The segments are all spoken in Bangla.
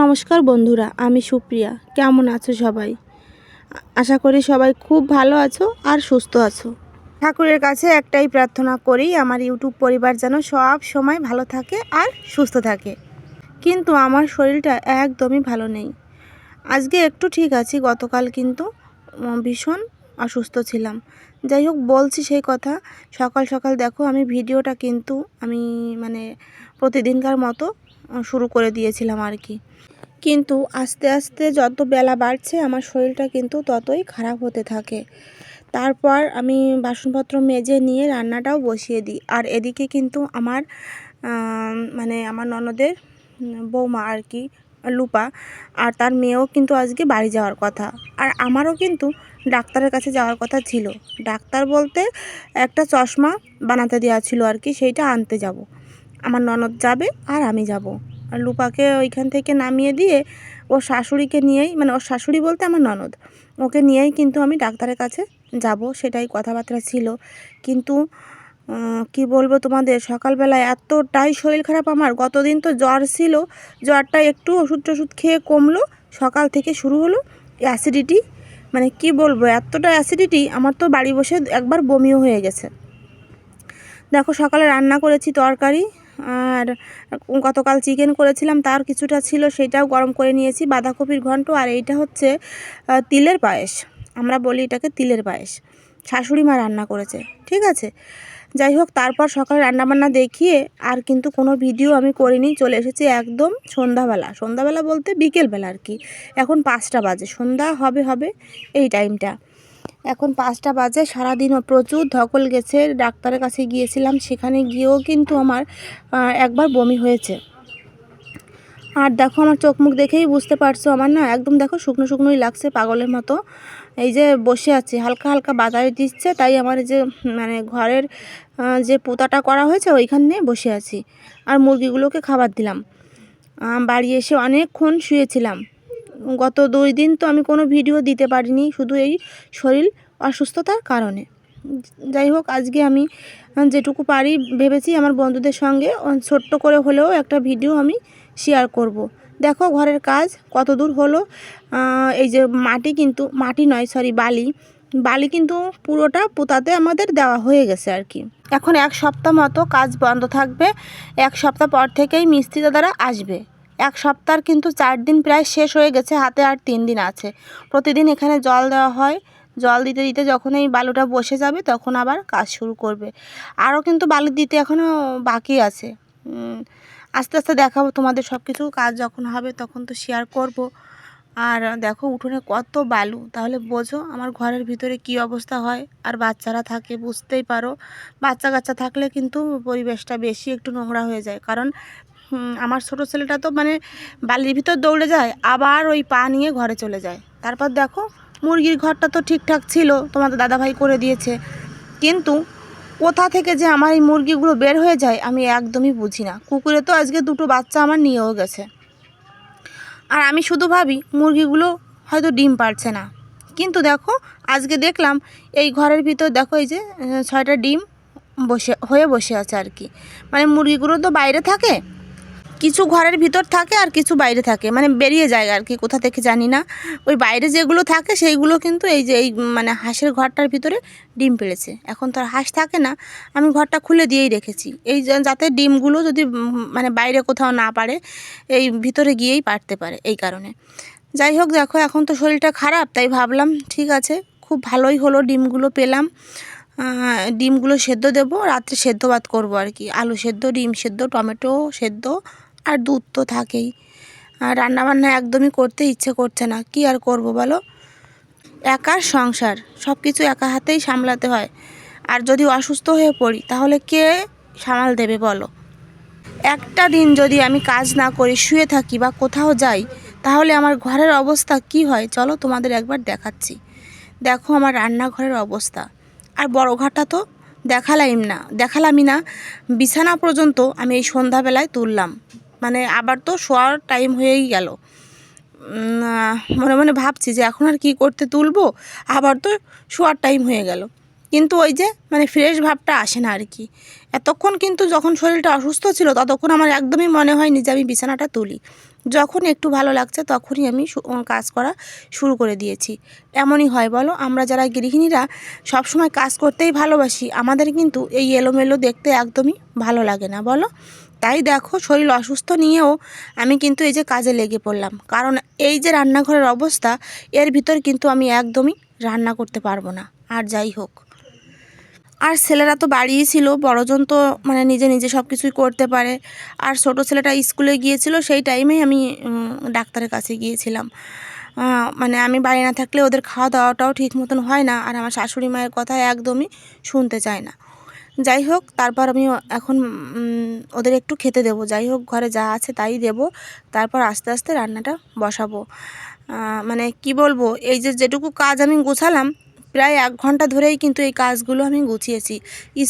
নমস্কার বন্ধুরা, আমি সুপ্রিয়া। কেমন আছো সবাই? আশা করি সবাই খুব ভালো আছো আর সুস্থ আছো। ঠাকুরের কাছে একটাই প্রার্থনা করি, আমার ইউটিউব পরিবার যেন সব সময় ভালো থাকে আর সুস্থ থাকে। কিন্তু আমার শরীরটা একদমই ভালো নেই। আজকে একটু ঠিক আছি, গতকাল কিন্তু ভীষণ অসুস্থ ছিলাম। যাই হোক, বলছি সেই কথা, সকাল সকাল দেখো আমি ভিডিওটা কিন্তু আমি মানে প্রতিদিনকার মতো শুরু করে দিয়েছিলাম আর কি। কিন্তু আস্তে আস্তে যত বেলা বাড়ছে, আমার শরীরটা কিন্তু ততই খারাপ হতে থাকে। তারপর আমি বাসনপত্র মেজে নিয়ে রান্নাটাও বসিয়ে দিই। আর এদিকে কিন্তু আমার মানে আমার ননদের বৌমা আর কি, লুপা আর তার মেয়েও কিন্তু আজকে বাড়ি যাওয়ার কথা। আর আমারও কিন্তু ডাক্তারের কাছে যাওয়ার কথা ছিল। ডাক্তার বলতে একটা চশমা বানাতে দেওয়া ছিল আর কি, সেইটা আনতে যাব। আমার ননদ যাবে আর আমি যাব। আর লুপাকে ওইখান থেকে নামিয়ে দিয়ে ওর শাশুড়িকে নিয়েই মানে ওর শাশুড়ি বলতে আমার ননদ, ওকে নিয়েই কিন্তু আমি ডাক্তারের কাছে যাব, সেটাই কথাবার্তা ছিল। কিন্তু কি বলব তোমাদের, সকালবেলায় এতটাই শরীর খারাপ আমার, গতদিন তো জ্বর ছিল জ্বরটা একটু ওষুধ টষুধ খেয়ে কমলো, সকাল থেকে শুরু হলো অ্যাসিডিটি মানে কি বলব, এতটা অ্যাসিডিটি আমার তো বাড়ি বসে একবার বমিও হয়ে গেছে। দেখো সকালে রান্না করেছি তরকারি আর গতকাল চিকেন করেছিলাম, তার কিছুটা ছিল, সেটাও গরম করে নিয়েছি, বাঁধাকপির ঘন্ট, আর এইটা হচ্ছে তিলের পায়েস। আমরা বলি এটাকে তিলের পায়েস। শাশুড়ি মা রান্না করেছে, ঠিক আছে? যাই হোক, তারপর সকালে রান্নাবান্না দেখিয়ে আর কিন্তু কোনো ভিডিও আমি করিনি, চলে এসেছি একদম সন্ধ্যাবেলা। সন্ধ্যাবেলা বলতে বিকেলবেলা আর কি। এখন পাঁচটা বাজে, সন্ধ্যা হবে হবে এই টাইমটা এখন পাঁচটা বাজে, সারাদিনও প্রচুর ধকল গেছে। ডাক্তারের কাছে গিয়েছিলাম, সেখানে গিয়েও কিন্তু আমার একবার বমি হয়েছে। আর দেখো আমার চোখ মুখ দেখেই বুঝতে পারছ আমার না, একদম দেখো শুকনো শুকনোই লাগছে পাগলের মতো। এই যে বসে আছি, হালকা হালকা বাতাস দিচ্ছে, তাই আমার যে মানে ঘরের যে পোতাটা করা হয়েছে ওইখানে বসে আছি। আর মুরগিগুলোকে খাবার দিলাম। বাড়ি এসে অনেকক্ষণ শুয়েছিলাম। গত দুই দিন তো আমি কোনো ভিডিও দিতে পারিনি, শুধু এই শরীর অসুস্থতার কারণে। যাই হোক, আজকে আমি যেটুকু পারি ভেবেছি আমার বন্ধুদের সঙ্গে ছোট্ট করে হলেও একটা ভিডিও আমি শেয়ার করব। দেখো ঘরের কাজ কত দূর হলো। এই যে মাটি কিন্তু, মাটি নয় সরি বালি। বালি কিন্তু পুরোটা পোতাতে আমাদের দেওয়া হয়ে গেছে আর কি। এখন এক সপ্তাহ মতো কাজ বন্ধ থাকবে। এক সপ্তাহ পর থেকেই মিস্ত্রি দাদারা আসবে। এক সপ্তাহ কিন্তু চার দিন প্রায় শেষ হয়ে গেছে, হাতে আর তিন দিন আছে। প্রতিদিন এখানে জল দেওয়া হয়। জল দিতে দিতে যখন এই বালুটা বসে যাবে তখন আবার কাজ শুরু করবে। আরও কিন্তু বালু দিতে এখনও বাকি আছে। আস্তে আস্তে দেখাবো তোমাদের সব কিছু কাজ যখন হবে তখন তো শেয়ার করব। আর দেখো উঠোনে কত বালু। তাহলে বোঝো আমার ঘরের ভিতরে কি অবস্থা হয়। আর বাচ্চারা থাকে, বুঝতেই পারো। বাচ্চা কাচ্চা থাকলে কিন্তু পরিবেশটা বেশি একটু নোংরা হয়ে যায়। কারণ আমার ছোটো ছেলেটা তো মানে বালির ভিতর দৌড়ে যায়, আবার ওই পা নিয়ে ঘরে চলে যায়। তারপর দেখো, মুরগির ঘরটা তো ঠিকঠাক ছিল, তোমাদের দাদাভাই করে দিয়েছে। কিন্তু কোথা থেকে যে আমার এই মুরগিগুলো বের হয়ে যায়, আমি একদমই বুঝি না। কুকুরে তো আজকে দুটো বাচ্চা আমার নিয়েও গেছে। আর আমি শুধু ভাবি, মুরগিগুলো হয়তো ডিম পারছে না। কিন্তু দেখো, আজকে দেখলাম, এই ঘরের ভিতর দেখো এই যে ছয়টা ডিম বসে, হয়ে বসে আছে আর কি। মানে মুরগিগুলো তো বাইরে থাকে কিছু ঘরের ভিতর থাকে আর কিছু বাইরে থাকে। মানে বেরিয়ে যায় আর কি, কোথা থেকে জানি না। ওই বাইরে যেগুলো থাকে, সেইগুলো কিন্তু এই যে এই মানে হাঁসের ঘরটার ভিতরে ডিম পেড়েছে এখন তো আর হাঁস থাকে না, আমি ঘরটা খুলে দিয়েই রেখেছি। এই যাতে ডিমগুলো যদি মানে বাইরে কোথাও না পারে, এই ভিতরে গিয়েই পারতে পারে এই কারণে। যাই হোক, দেখো এখন তো শরীরটা খারাপ, তাই ভাবলাম ঠিক আছে, খুব ভালোই হলো ডিমগুলো পেলাম। ডিমগুলো সেদ্ধ দেবো, রাত্রে সেদ্ধ ভাত করব আর কি। আলু সেদ্ধ, ডিম সেদ্ধ, টমেটো সেদ্ধ আর দুধ তো থাকেই। আর রান্নাবান্না একদমই করতে ইচ্ছে করছে না। কি আর করব বলো? একার সংসার সব কিছু একা হাতেই সামলাতে হয়। আর যদি অসুস্থ হয়ে পড়ি, তাহলে কে সামাল দেবে বলো? একটা দিন যদি আমি কাজ না করি শুয়ে থাকি বা কোথাও যাই, তাহলে আমার ঘরের অবস্থা কি হয় চলো তোমাদের একবার দেখাচ্ছি। দেখো আমার রান্নাঘরের অবস্থা। আর বড় ঘরটা তো দেখালাম না, দেখালামই না। বিছানা পর্যন্ত আমি এই সন্ধ্যাবেলায় তুললাম। মানে আবার তো শোয়ার টাইম হয়েই গেল। মনে মনে ভাবছি যে এখন আর কি করতে তুলবো, আবার তো শোয়ার টাইম হয়ে গেল। কিন্তু ওই যে মানে ফ্রেশ ভাবটা আসে না আর কি। এতক্ষণ কিন্তু যখন শরীরটা অসুস্থ ছিল, ততক্ষণ আমার একদমই মনে হয়নি যে আমি বিছানাটা তুলি। যখন একটু ভালো লাগছে, তখনই আমি কাজ করা শুরু করে দিয়েছি। এমনই হয় বলো, আমরা যারা গৃহিণীরা সবসময় কাজ করতেই ভালোবাসি, আমাদের কিন্তু এই এলোমেলো দেখতে একদমই ভালো লাগে না, বলো? তাই দেখো শরীর অসুস্থ নিয়েও আমি কিন্তু এই যে কাজে লেগে পড়লাম। কারণ এই যে রান্নাঘরের অবস্থা, এর ভিতর কিন্তু আমি একদমই রান্না করতে পারব না। আর যাই হোক। আর ছেলেরা তো বাড়িই ছিল, বড়জন তো মানে নিজে নিজে সব কিছুই করতে পারে। আর ছোট ছেলেটা স্কুলে গিয়েছিল, সেই টাইমেই আমি ডাক্তারের কাছে গিয়েছিলাম। মানে আমি বাড়ি না থাকলে ওদের খাওয়া দাওয়াটাও ঠিক মতন হয় না, আর আমার শাশুড়ি মায়ের কথা একদমই শুনতে চায় না। যাই হোক তারপর আমি এখন ওদের একটু খেতে দেব। যাই হোক ঘরে যা আছে তাই দেব। তারপর আস্তে আস্তে রান্নাটা বসাবো। মানে কি বলব, এই যে যেটুকু কাজ আমি গুছালাম, প্রায় এক ঘণ্টা ধরেই কিন্তু এই কাজগুলো আমি গুছিয়েছি।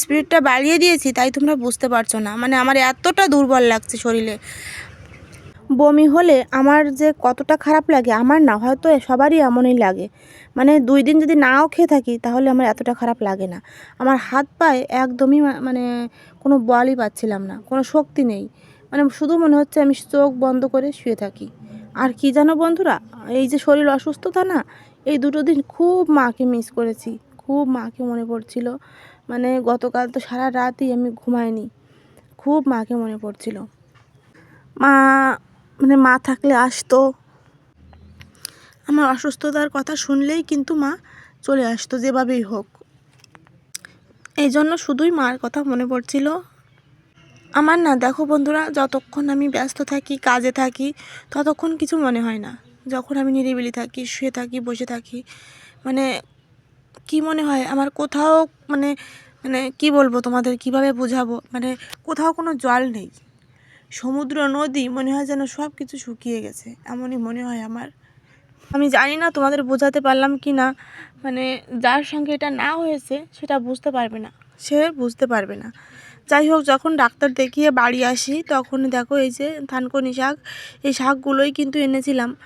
স্পিডটা বাড়িয়ে দিয়েছি, তাই তোমরা বুঝতে পারছ না। মানে আমার এতটা দুর্বল লাগছে শরীরে। বমি হলে আমার যে কতটা খারাপ লাগে, আমার না, হয়তো সবারই এমনই লাগে। মানে দুই দিন যদি নাও খেয়ে থাকি, তাহলে আমার এতটা খারাপ লাগে না। আমার হাত পায়ে একদমই মানে কোনো বলই পাচ্ছিলাম না, কোনো শক্তি নেই। মানে শুধু মনে হচ্ছে আমি চোখ বন্ধ করে শুয়ে থাকি। আর কি জানো বন্ধুরা, এই যে শরীর অসুস্থতা না, এই দুটো দিন খুব মাকে মিস করেছি, খুব মাকে মনে পড়ছিল। মানে গতকাল তো সারা রাতই আমি ঘুমাইনি, খুব মাকে মনে পড়ছিল। মা মানে মা থাকলে আসতো। আমার অসুস্থতার কথা শুনলেই কিন্তু মা চলে আসতো যেভাবেই হোক। এই জন্য শুধুই মার কথা মনে পড়ছিল। আমার না, দেখো বন্ধুরা, যতক্ষণ আমি ব্যস্ত থাকি, কাজে থাকি, ততক্ষণ কিছু মনে হয় না। যখন আমি নিরিবিলি থাকি, শুয়ে থাকি, বসে থাকি মানে কি মনে হয়? আমার কোথাও মানে মানে কি বলব তোমাদের? কীভাবে বোঝাবো? মানে কোথাও কোনো জল নেই। সমুদ্র, নদী, মনে হয় যেন সব কিছু শুকিয়ে গেছে। এমনই মনে হয় আমার। আমি জানি না তোমাদের বোঝাতে পারলাম কি না মানে যার সঙ্গে এটা না হয়েছে সেটা বুঝতে পারবে না। সে বুঝতে পারবে না। যাই হোক, যখন ডাক্তার দেখিয়ে বাড়ি আসি, তখন দেখো এই যে থানকনি শাক, এই শাকগুলোই কিন্তু এনেছিলাম।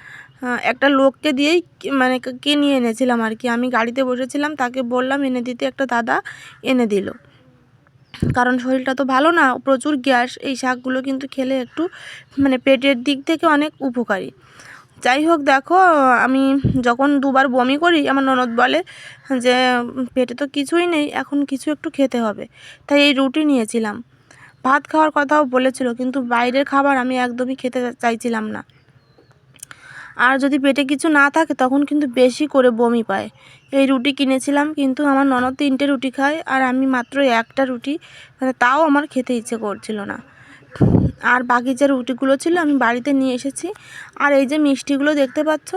একটা লোককে দিয়েই কি- মানে কিনিয়ে এনেছিলাম আর কি। আমি গাড়িতে বসেছিলাম, তাকে বললাম, এনে দিতে। একটা দাদা এনে দিল। কারণ শরীরটা তো ভালো না, প্রচুর গ্যাস, এই শাকগুলো কিন্তু খেলে একটু মানে পেটের দিক থেকে অনেক উপকারী। যাই হোক, দেখো, আমি যখন দুবার বমি করি, আমার ননদ বলে যে, পেটে তো কিছুই নেই, এখন কিছু একটু খেতে হবে। তাই এই রুটি নিয়েছিলাম। ভাত খাওয়ার কথাও বলেছিল, কিন্তু বাইরের খাবার আমি একদমই খেতে চাইছিলাম না। আর যদি পেটে কিছু না থাকে, তখন কিন্তু বেশি করে বমি পায়। এই রুটি কিনেছিলাম, কিন্তু আমার ননদ তিনটে রুটি খায় আর আমি মাত্র একটা রুটি মানে তাও আমার খেতে ইচ্ছে করছিল না। আর বাকি যে রুটিগুলো ছিল, আমি বাড়িতে নিয়ে এসেছি। আর এই যে মিষ্টিগুলো দেখতে পাচ্ছ,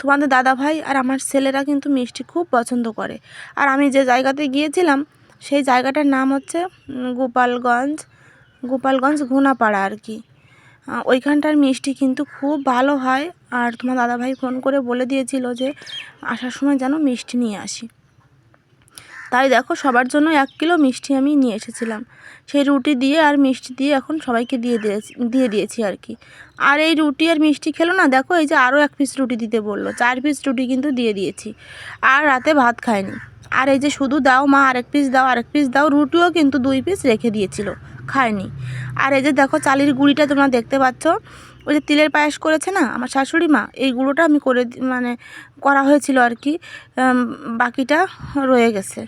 তোমাদের দাদা ভাই আর আমার ছেলেরা কিন্তু মিষ্টি খুব পছন্দ করে। আর আমি যে জায়গাতে গিয়েছিলাম, সেই জায়গাটার নাম হচ্ছে গোপালগঞ্জ গোপালগঞ্জ ঘুনাপাড়া আর কি। ওইখানটার মিষ্টি কিন্তু খুব ভালো হয়। আর তোমার দাদাভাই ফোন করে বলে দিয়েছিল যে, আসার সময় যেন মিষ্টি নিয়ে আসি। তাই দেখো, সবার জন্য এক কিলো মিষ্টি আমি নিয়ে এসেছিলাম। সেই রুটি দিয়ে আর মিষ্টি দিয়ে এখন সবাইকে দিয়ে দিয়েছি দিয়ে দিয়েছি আর কি। আর এই রুটি আর মিষ্টি খেলো না, দেখো এই যে আরও এক পিস রুটি দিতে বলল। চার পিস রুটি কিন্তু দিয়ে দিয়েছি। আর রাতে ভাত খায়নি। আর এই যে শুধু দাও মা, আরেক পিস দাও, আরেক পিস দাও, রুটিও কিন্তু দুই পিস রেখে দিয়েছিল। খায়নি। আর এই যে দেখো চালের গুঁড়িটা তোমরা দেখতে পাচ্ছ, ওই যে তিলের পায়েস করেছে না আমার শাশুড়ি মা, এই গুঁড়োটা আমি করে মানে করা হয়েছিল আর কি বাকিটা রয়ে গেছে।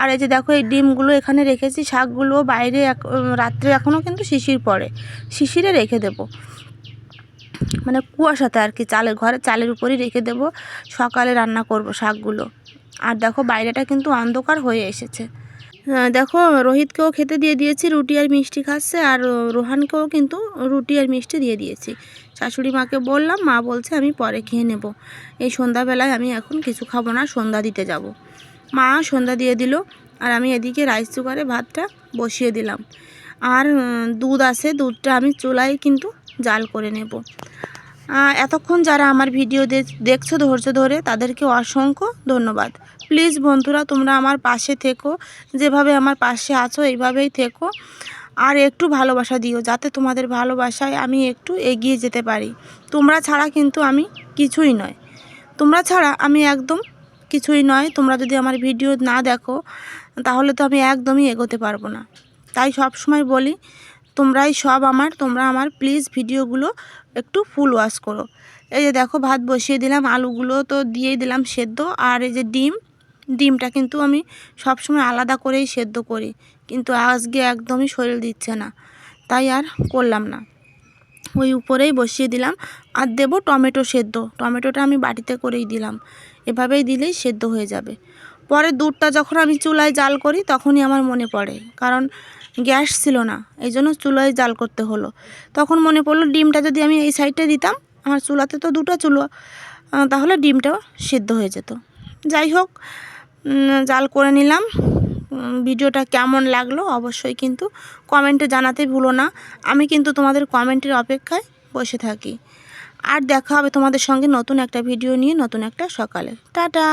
আর এই যে দেখো এই ডিমগুলো এখানে রেখেছি, শাকগুলো বাইরে রাত্রে এখনও কিন্তু শিশির পড়ে, শিশিরে রেখে দেবো। মানে কুয়াশাতে আর কি চালের ঘরে, চালের উপরই রেখে দেব, সকালে রান্না করব শাকগুলো। আর দেখো বাইরেটা কিন্তু অন্ধকার হয়ে এসেছে। দেখো, রোহিতকেও খেতে দিয়ে দিয়েছি, রুটি আর মিষ্টি খাচ্ছে, আর রোহানকেও কিন্তু রুটি আর মিষ্টি দিয়ে দিয়েছি। শাশুড়ি মাকে বললাম, মা বলছে আমি পরে খেয়ে নেব। এই সন্ধ্যাবেলায় আমি এখন কিছু খাব না, সন্ধ্যা দিতে যাব। মা সন্ধ্যা দিয়ে দিল, আর আমি এদিকে রাইস কুকারে ভাতটা বসিয়ে দিলাম। আর দুধ আছে, দুধটা আমি চুলায় কিন্তু জাল করে নেব। এতক্ষণ যারা আমার ভিডিও দেখছ ধৈর্য ধরে, তাদেরকে অসংখ্য ধন্যবাদ। প্লিজ বন্ধুরা, তোমরা আমার পাশে থেকো, যেভাবে আমার পাশে আছো, এইভাবেই থেকো। আর একটু ভালোবাসা দিও, যাতে তোমাদের ভালোবাসায় আমি একটু এগিয়ে যেতে পারি। তোমরা ছাড়া কিন্তু আমি কিছুই নয়। তোমরা ছাড়া আমি একদম কিছুই নয়। তোমরা যদি আমার ভিডিও না দেখো, তাহলে তো আমি একদমই এগোতে পারব না। তাই সব সময় বলি তোমরাই সব আমার, তোমরা আমার প্লিজ ভিডিওগুলো একটু ফুল ওয়াশ করো। এই যে দেখো ভাত বসিয়ে দিলাম, আলুগুলো তো দিয়েই দিলাম সেদ্ধ, আর এই যে ডিম, ডিমটা কিন্তু আমি সবসময় আলাদা করেই সেদ্ধ করি, কিন্তু আজকে একদমই শরীর দিচ্ছে না, তাই আর করলাম না। ওই উপরেই বসিয়ে দিলাম, আর দেবো টমেটো সেদ্ধ, টমেটোটা আমি বাটিতে করেই দিলাম, এভাবেই দিলেই সেদ্ধ হয়ে যাবে। পরে দুধটা যখন আমি চুলায় জাল করি, তখনই আমার মনে পড়ে। কারণ গ্যাস ছিল না এই জন্য চুলায় জাল করতে হলো। তখন মনে পড়ল ডিমটা যদি আমি এই সাইডটা দিতাম, আমার চুলাতে তো দুটো চুলো তাহলে ডিমটাও সিদ্ধ হয়ে যেত। যাই হোক জাল করে নিলাম। ভিডিওটা কেমন লাগল অবশ্যই কিন্তু কমেন্টে জানাতে ভুলো না। আমি কিন্তু তোমাদের কমেন্টের অপেক্ষায় বসে থাকি। আর দেখা হবে তোমাদের সঙ্গে নতুন একটা ভিডিও নিয়ে, নতুন একটা সকালে। টাটা!